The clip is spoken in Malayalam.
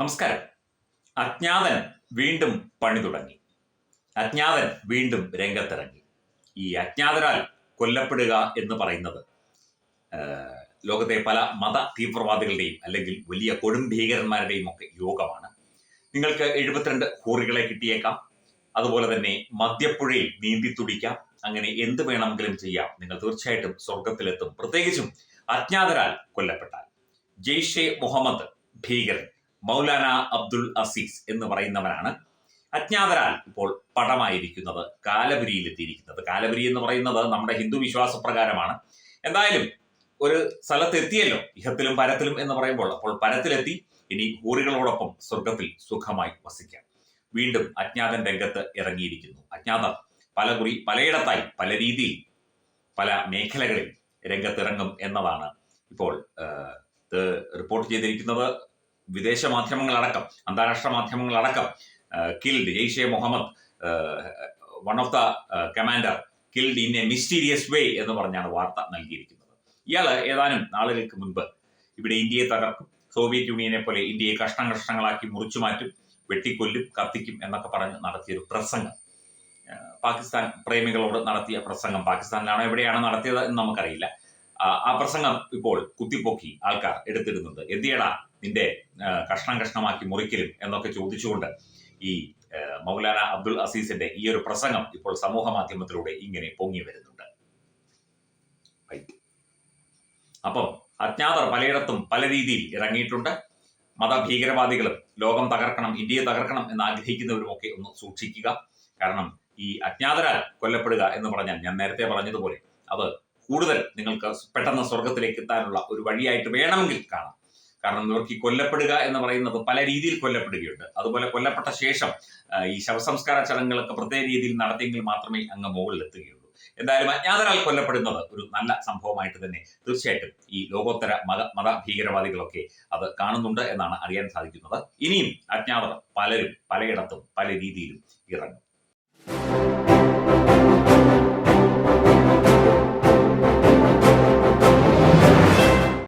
നമസ്കാരം. അജ്ഞാതൻ വീണ്ടും പണി തുടങ്ങി. അജ്ഞാതൻ വീണ്ടും രംഗത്തിറങ്ങി. ഈ അജ്ഞാതരാൽ കൊല്ലപ്പെടുക എന്ന് പറയുന്നത് ലോകത്തെ പല മത തീവ്രവാദികളുടെയും അല്ലെങ്കിൽ വലിയ കൊടും ഭീകരന്മാരുടെയും ഒക്കെ യോഗമാണ്. നിങ്ങൾക്ക് എഴുപത്തിരണ്ട് ഹൂറികളെ കിട്ടിയേക്കാം. അതുപോലെ തന്നെ മദ്യപ്പുഴയിൽ നീന്തി തുടിക്കാം. അങ്ങനെ എന്ത് വേണമെങ്കിലും ചെയ്യാം. നിങ്ങൾ തീർച്ചയായിട്ടും സ്വർഗത്തിലെത്തും പ്രത്യേകിച്ചും അജ്ഞാതരാൽ കൊല്ലപ്പെട്ടാൽ. ജെയ്ഷെ മുഹമ്മദ് ഭീകരൻ. മൗലാന അബ്ദുൾ അസീസ് എന്ന് പറയുന്നവരാണ് അജ്ഞാതരാൽ ഇപ്പോൾ പടമായിരിക്കുന്നത് കാലപുരിയിൽ എത്തിയിരിക്കുന്നത് കാലപുരി എന്ന് പറയുന്നത് നമ്മുടെ ഹിന്ദു വിശ്വാസപ്രകാരമാണ്. എന്തായാലും ഒരു സ്ഥലത്ത് എത്തിയല്ലോ ഇഹത്തിലും പരത്തിലും എന്ന് പറയുമ്പോൾ. അപ്പോൾ പരത്തിലെത്തി ഇനി ഹൂറികളോടൊപ്പം സ്വർഗത്തിൽ സുഖമായി വസിക്കാം. വീണ്ടും അജ്ഞാതൻ രംഗത്ത് ഇറങ്ങിയിരിക്കുന്നു. അജ്ഞാതർ പല കുറി പലയിടത്തായി പല രീതിയിൽ പല മേഖലകളിൽ രംഗത്തിറങ്ങും എന്നതാണ് ഇപ്പോൾ റിപ്പോർട്ട് ചെയ്തിരിക്കുന്നത്. വിദേശ മാധ്യമങ്ങളടക്കം അന്താരാഷ്ട്ര മാധ്യമങ്ങളടക്കം killed Jaish Mohammed one of the commander killed in a mysterious way എന്ന് പറഞ്ഞാണ് വാർത്ത നൽകിയിരിക്കുന്നത്. ഇയാൾ ഏതാനും നാളുകൾക്ക് മുൻപ് ഇവിടെ ഇന്ത്യയെ തകർക്കും സോവിയറ്റ് യൂണിയനെ പോലെ ഇന്ത്യയെ കഷ്ണം കഷ്ണങ്ങളാക്കി മുറിച്ചു മാറ്റും വെട്ടിക്കൊല്ലും കത്തിക്കും എന്നൊക്കെ പറഞ്ഞ് നടത്തിയൊരു പ്രസംഗം. പാകിസ്ഥാൻ പ്രേമികളോട് നടത്തിയ പ്രസംഗം പാകിസ്ഥാനിലാണോ എവിടെയാണോ നടത്തിയത് എന്ന് നമുക്കറിയില്ല. ആ പ്രസംഗം ഇപ്പോൾ കുത്തിപ്പൊക്കി ആൾക്കാർ എടുത്തിടുന്നുണ്ട്. എന്തിയടാ? നിന്റെ കഷ്ണം കഷ്ണമാക്കി മുറിക്കലും എന്നൊക്കെ ചോദിച്ചുകൊണ്ട് ഈ മൗലാന അബ്ദുൾ അസീസിന്റെ ഈ ഒരു പ്രസംഗം ഇപ്പോൾ സമൂഹ മാധ്യമത്തിലൂടെ ഇങ്ങനെ പൊങ്ങി വരുന്നുണ്ട്. അപ്പം അജ്ഞാതർ പലയിടത്തും പല രീതിയിൽ ഇറങ്ങിയിട്ടുണ്ട്. മതഭീകരവാദികളും ലോകം തകർക്കണം ഇന്ത്യയെ തകർക്കണം എന്ന് ആഗ്രഹിക്കുന്നവരും ഒക്കെ ഒന്ന് സൂക്ഷിക്കുക. കാരണം ഈ അജ്ഞാതരാൽ കൊല്ലപ്പെടുക എന്ന് പറഞ്ഞാൽ ഞാൻ നേരത്തെ പറഞ്ഞതുപോലെ അത് കൂടുതൽ നിങ്ങൾക്ക് പെട്ടെന്ന് സ്വർഗത്തിലേക്ക് എത്താനുള്ള ഒരു വഴിയായിട്ട് വേണമെങ്കിൽ കാണാം. കാരണം ഇവർക്ക് ഈ കൊല്ലപ്പെടുക എന്ന് പറയുന്നത് പല രീതിയിൽ കൊല്ലപ്പെടുകയുണ്ട്. അതുപോലെ കൊല്ലപ്പെട്ട ശേഷം ഈ ശവസംസ്കാര ചടങ്ങുകളൊക്കെ പ്രത്യേക രീതിയിൽ നടത്തിയെങ്കിൽ മാത്രമേ അങ്ങ് മുകളിൽ എത്തുകയുള്ളൂ എന്തായാലും അജ്ഞാതരാൽ കൊല്ലപ്പെടുന്നത് ഒരു നല്ല സംഭവമായിട്ട് തന്നെ തീർച്ചയായിട്ടും ഈ ലോകോത്തര മത മത ഭീകരവാദികളൊക്കെ അത് കാണുന്നുണ്ട് എന്നാണ് അറിയാൻ സാധിക്കുന്നത്. ഇനിയും അജ്ഞാതർ പലരും പലയിടത്തും പല രീതിയിലും ഇറങ്ങും.